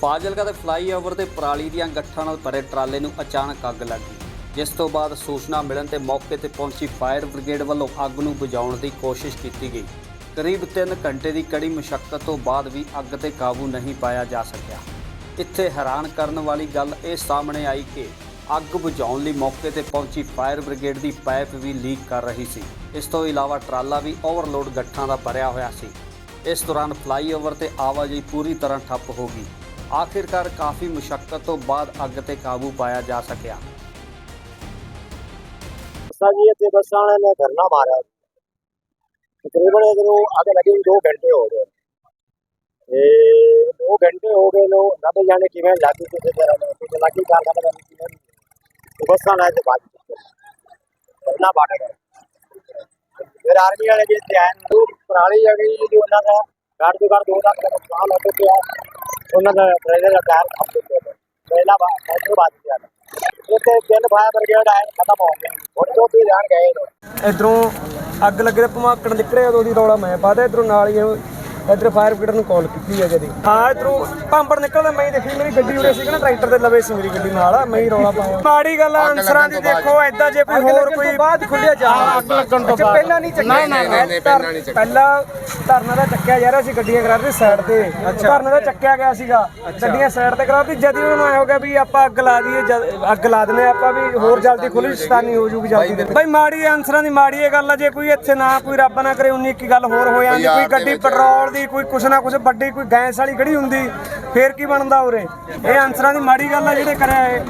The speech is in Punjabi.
ਫਾਜ਼ਿਲਕਾ ਦੇ ਫਲਾਈਓਵਰ ਤੇ ਪਰਾਲੀ ਦੀਆਂ ਗੱਠਾਂ ਨਾਲ ਭਰੇ ਟਰਾਲੇ ਨੂੰ ਅਚਾਨਕ ਅੱਗ ਲੱਗ ਗਈ, ਜਿਸ ਤੋਂ ਬਾਅਦ ਸੂਚਨਾ ਮਿਲਣ ਤੇ ਮੌਕੇ ਤੇ ਪਹੁੰਚੀ ਫਾਇਰ ਬ੍ਰਿਗੇਡ ਵੱਲੋਂ ਅੱਗ ਨੂੰ ਬੁਝਾਉਣ ਦੀ ਕੋਸ਼ਿਸ਼ ਕੀਤੀ ਗਈ। ਕਰੀਬ 3 ਘੰਟੇ ਦੀ ਕੜੀ ਮੁਸ਼ਕਲ ਤੋਂ ਬਾਅਦ ਵੀ ਅੱਗ ਤੇ ਕਾਬੂ ਨਹੀਂ ਪਾਇਆ ਜਾ ਸਕਿਆ। ਇੱਥੇ ਹੈਰਾਨ ਕਰਨ ਵਾਲੀ ਗੱਲ ਇਹ ਸਾਹਮਣੇ ਆਈ ਕਿ ਅੱਗ ਬੁਝਾਉਣ ਲਈ ਮੌਕੇ ਤੇ ਪਹੁੰਚੀ ਫਾਇਰ ਬ੍ਰਿਗੇਡ ਦੀ ਪਾਈਪ ਵੀ ਲੀਕ ਕਰ ਰਹੀ ਸੀ। ਇਸ ਤੋਂ ਇਲਾਵਾ ਟਰਾਲਾ ਵੀ ਓਵਰਲੋਡ ਗੱਠਾਂ ਦਾ ਭਰਿਆ ਹੋਇਆ ਸੀ। ਇਸ ਦੌਰਾਨ ਫਲਾਈਓਵਰ ਤੇ ਆਵਾਜਾਈ ਪੂਰੀ ਤਰ੍ਹਾਂ ਠੱਪ ਹੋ ਗਈ। ਆਖਿਰਕਾਰ ਕਾਫੀ ਮੁਸ਼ਕਲ ਤੋਂ ਬਾਅਦ ਅੱਗ ਤੇ ਕਾਬੂ ਪਾਇਆ ਜਾ ਸਕਿਆ। ਬੱਸਾਂ ਜੀ, ਇੱਥੇ ਬੱਸਾਂ ਵਾਲਿਆਂ ਨੇ ਧਰਨਾ ਮਾਰਿਆ। ਤਕਰੀਬਨ ਇਧਰੋਂ ਅੱਗ ਲੱਗੀ ਨੂੰ 2 ਘੰਟੇ ਹੋ ਗਏ। ਤੇ 2 ਘੰਟੇ ਹੋ ਗਏ ਲੋ ਰੱਬ ਜਾਣੇ ਕਿਵੇਂ ਲੱਗੀ ਕਿਸੇ ਤਰ੍ਹਾਂ ਨਾਲ ਕੁਝ ਲੱਗੀ ਕਾਰ ਦਾ ਪਤਾ ਨਹੀਂ ਕਿਵੇਂ ਤੇ ਬੱਸਾਂ ਨਾਲ ਤੇ ਬਾਜ ਧਰਨਾ ਬਾਟ ਗਏ ਫਿਰ ਆਰਮੀ ਵਾਲੇ ਵੀ ਇੱਥੇ ਆਏ ਨੇ ਉਹ ਪਰਾਲੀ ਆ ਗਈ, ਜੀ ਉਹਨਾਂ ਦਾ ਘਰ ਦੇ ਘਰ 2 ਲੱਖ ਦਾ ਨੁਕਸਾਨ ਹੋ ਚੁੱਕਿਆ ਉਹਨਾਂ ਦਾ ਟ੍ਰੇਲਰ ਦਾ ਟਾਇਰ ਖੱਪ ਚੁੱਕਿਆ ਪਹਿਲਾ ਬਾਤ ਬਾਅਦ ਬਾਤ ਇੱਥੇ ਤਿੰਨ ਫਾਇਰ ਬ੍ਰਿਗੇਡ ਆਏ, ਖਤਮ ਹੋ ਗਏ। ਹੁਣ ਜੋ ਵੀ ਜਾਣ ਗਏ ਇਧਰੋਂ ਅੱਗ ਲੱਗੇ ਭਮਾਕੜ ਨਿਕਲੇ ਉਦੋਂ ਦੀ ਰੌਲਾ ਮੈਂ ਪਾਦਾ ਇਧਰੋਂ ਨਾਲ ਹੀ ਇਧਰ ਫਾਇਰ ਬ੍ਰਿਗੇਡ ਨੂੰ ਕਾਲ ਕੀਤੀ ਹੈ ਜਦੀ ਹਾਂ ਇਧਰੋਂ ਪੰਪੜ ਨਿਕਲਦਾ ਮੈਂ ਦੇਖੀ ਮੇਰੀ ਗੱਡੀ ਉਰੇ ਸੀ ਕਿ ਨਾ ਟਰੈਕਟਰ ਦੇ ਲਵੇ ਸੀ ਮੇਰੀ ਗੱਡੀ ਨਾਲ। ਮੈਂ ਰੌਲਾ ਪਾਇਆ। ਮਾੜੀ ਗੱਲ ਆ ਅਨਸਰਾਂ ਦੀ ਦੇਖੋ ਐਦਾਂ ਜੇ ਕੋਈ ਹੋਰ ਕੋਈ ਬਾਅਦ ਖੁੱਲਿਆ ਜਾ ਅੱਗ ਲੱਗਣ ਤੋਂ ਬਾਅਦ। ਪਹਿਲਾਂ ਨਹੀਂ ਚੱਕਿਆ ਨਹੀਂ ਨਹੀਂ ਪਹਿਲਾਂ ਨਹੀਂ ਚੱਕਿਆ। ਪਹਿਲਾਂ ਧਰਨਾ ਦਾ ਚੱਕਿਆ ਜਾ ਰਿਹਾ ਸੀ ਗੱਡੀਆਂ ਕਰਾ ਰਹੀ ਸਾਈਡ ਤੇ। ਧਰਨਾ ਦਾ ਚੱਕਿਆ ਗਿਆ ਸੀਗਾ। ਗੱਡੀਆਂ ਸਾਈਡ ਤੇ ਕਰਾ ਦਿੱਤੀ ਜਦ ਉਹਨਾਂ ਨੂੰ ਹੋ ਗਿਆ ਵੀ ਆਪਾਂ ਅੱਗ ਲਾ ਦਈਏ ਅੱਗ ਲਾ ਦਿੰਦੇ ਆਪਾਂ ਵੀ ਹੋਰ ਜਲਦੀ ਖੁੱਲੀ ਸਤਾਨੀ ਹੋ ਜੂਗੀ ਜਲਦੀ ਬਈ ਮਾੜੀ ਅਨਸਰਾਂ ਦੀ ਮਾੜੀ ਇਹ ਗੱਲ ਆ ਜੇ ਕੋਈ ਇੱਥੇ ਨਾ ਕੋਈ ਰੱਬ ਨਾ ਕਰੇ 19 ਕੀ ਗੱਲ ਹੋਰ ਹੋ ਜਾਂਦੀ ਕੋਈ ਗੱਡੀ ਪੈਟਰੋਲ ਦੀ ਕੋਈ ਕੁਛ ਨਾ ਕੁਛ ਵੱਡੀ ਕੋਈ ਗੈਸ ਵਾਲੀ ਗੜੀ ਹੁੰਦੀ, ਫੇਰ ਕੀ ਬਣਦਾ ਉਰੇ? ਇਹ ਅਨਸਰਾਂ ਦੀ ਮਾੜੀ ਗੱਲ ਆ ਜਿਹੜੇ ਕਰਿਆ ਇਹ।